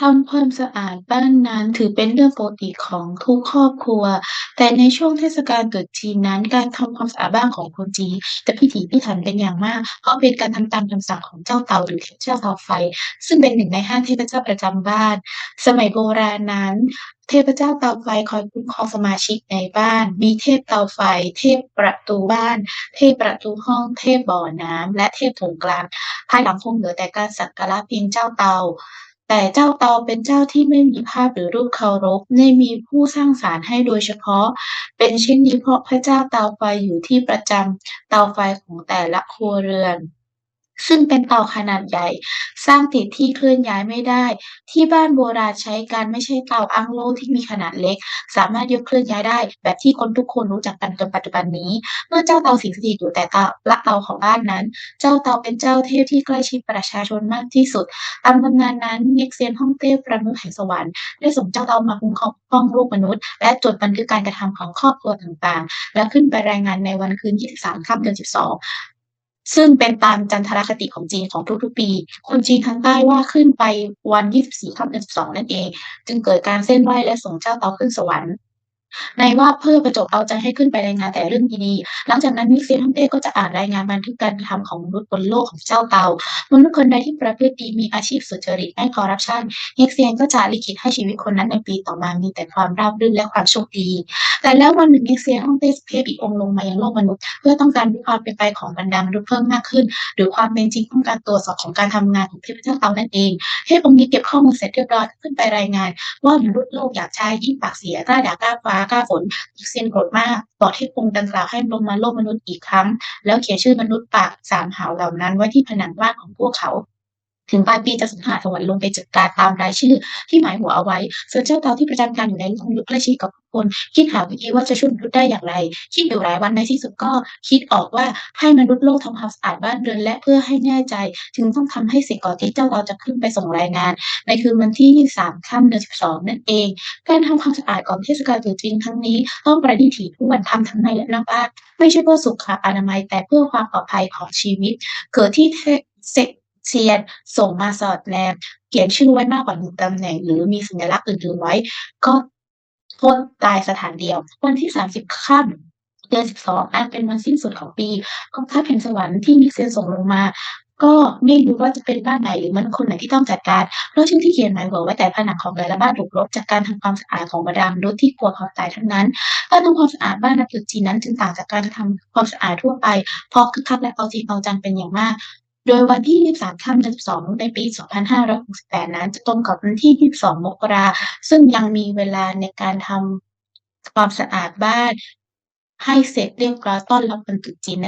ทำความสะอาดบ้านนั้นถือเป็นเรื่องปกติของทุกครอบครัว แต่ในช่วงเทศกาลตรุษจีนนั้น การทำความสะอาดบ้านของคนจีนจะพิถีพิถันเป็นอย่างมาก เพราะเป็นการทำตามคำสั่งของเจ้าเตาหรือเทพเจ้าเตาไฟ ซึ่งเป็นหนึ่งในห้าเทพเจ้าประจำบ้าน สมัยโบราณนั้น เทพเจ้าเตาไฟคอยคุ้มครองสมาชิกในบ้าน มีเทพเตาไฟ เทพประตูบ้าน เทพประตูห้อง เทพบ่อน้ำและเทพถงกลาง ภายหลังคงเหลือแต่การสักการะเพียงเจ้าเตา แต่เจ้าเตาเป็นเจ้าที่ไม่มีภาพหรือรูปเคารพไม่มีผู้สร้างสารให้โดยเฉพาะ เป็นเช่นนี้เพราะพระเจ้าเตาไฟอยู่ที่ประจำเตาไฟของแต่ละครัวเรือน ซึ่งเป็นเต่าขนาดใหญ่ สร้างติดที่เคลื่อนย้ายไม่ได้ ที่บ้านโบราณใช้กันไม่ใช่เต่าอังโลที่มีขนาดเล็ก สามารถยกเคลื่อนย้ายได้ แบบที่คนทุกคนรู้จักกันจนปัจจุบันนี้ เมื่อเจ้าเต่าสิงสถิตอยู่แต่เตาละเต่าของบ้านนั้น เจ้าเต่าเป็นเจ้าเทพที่ใกล้ชิดประชาชนมากที่สุดตามตำนานนั้นเง็กเซียนฮ่องเต้ประมุขแห่งสวรรค์ได้ส่งเจ้าเต่ามาคุ้มครองโลกมนุษย์ และจดบันทึกการกระทำของครอบครัวต่างๆ และขึ้นไปรายงานในวันคืน 23ค่ำเดือน 12 ซึ่งเป็นตามจันทรคติของจีนของทุกๆปี คนจีนทางใต้ว่าขึ้นไปวัน 24ค่ำเดือน12 นั่นเอง จึงเกิดการเส้นไหว้และส่งเจ้าเตาขึ้นสวรรค์ในว่าเพื่อประจบเอาใจให้ขึ้นไปรายงานแต่เรื่องดีๆ หลังจากนั้นเง็กเซียนฮ่องเต้ก็จะอ่านรายงานบันทึกการทำของมนุษย์บนโลกของเจ้าเตา มนุษย์คนใดที่ประพฤติดีมีอาชีพสุจริตไม่คอร์รัปชันเง็กเซียนก็จะลิขิตให้ชีวิตคนนั้นในปีต่อมามีแต่ความราบรื่นและความโชคดี แต่แล้ววันหนึ่งเง็กเซียนฮ่องเต้เทพอีกองลงมายังโลกมนุษย์ เพื่อต้องการรู้ความเป็นไปของบรรดามนุษย์เพิ่มมากขึ้น หรือความเป็นจริงต้องการตรวจสอบของการทำงานของเทพเจ้าเตานั่นเองเทพองค์นี้เก็บข้อมูลเสร็จเรียบร้อยขึ้นไปรายงาน ว่ามนุษย์โลกหยาบช้ายิ่งปากเสียกล้าด่ากล้าฟ้ากล้าฝนเง็กเซียนโกรธมากบอกเทพองค์ดังกล่าวให้ลงมาโลกมนุษย์อีกครั้ง แล้วเขียนชื่อมนุษย์ปากสามหาวเหล่านั้นไว้ที่ผนังบ้านของพวกเขา ถึงปลายปีจะสังหารสวรรค์ลงไปจัดการตามรายชื่อที่หมายหัวเอาไว้ส่วนเจ้าเตาที่ประจำการอยู่ในโลกมนุษย์ใกล้ชิดกับทุกคนคิดหาวิธีว่าจะช่วยมนุษย์ได้อย่างไร คิดอยู่หลายวันในที่สุดก็คิดออกว่าให้มนุษย์โลกทำความสะอาดบ้านเรือนและเพื่อให้แน่ใจจึงต้องทำให้เสร็จก่อนที่เจ้าเตาจะขึ้นไปส่งรายงาน ในคืนวันที่ 23ค่ำเดือน12 นั่นเอง การทำความสะอาดก่อนเทศกาลตรุษจีนครั้งนี้ต้องประณีตถี่ถ้วนทำทั้งในและนอกบ้านไม่ใช่เพื่อสุขอนามัยแต่เพื่อความปลอดภัยของชีวิต เกิดที่เทเซก เซียนส่งมาสอดแนมเขียนชื่อไว้มากกว่าหนึ่งตำแหน่ง หรือมีสัญลักษณ์อื่นๆไว้ ก็โทษตายสถานเดียว วันที่30ค่ำเดือน12อันเป็นวันสิ้นสุดของปีกองทัพแห่งสวรรค์ที่เง็กเซียนส่งลงมาก็ไม่รู้ว่าจะเป็นบ้านไหนหรือมันคนไหนที่ต้องจัดการเพราะชื่อที่เขียนหมายหัวไว้แต่ผนังของแต่ละบ้านถูกลบจากการทำความสะอาดของบรรดามนุษย์ที่กลัวความตายทั้งนั้นการทำความสะอาดบ้านในตรุษจีนนั้นจึงต่างจากการทำความสะอาดทั่วไปเพราะคึกคักและเอาจริงเอาจังเป็นอย่างมาก โดยวันที่ 23ค่ำเดือน12 ในปี 2568 นั้นจะตรงกับวันที่ 22 มกราซึ่งยังมีเวลาในการทำความสะอาดบ้านให้เสร็จเรียบร้อยต้อนรับวันตรุษจีนนั่น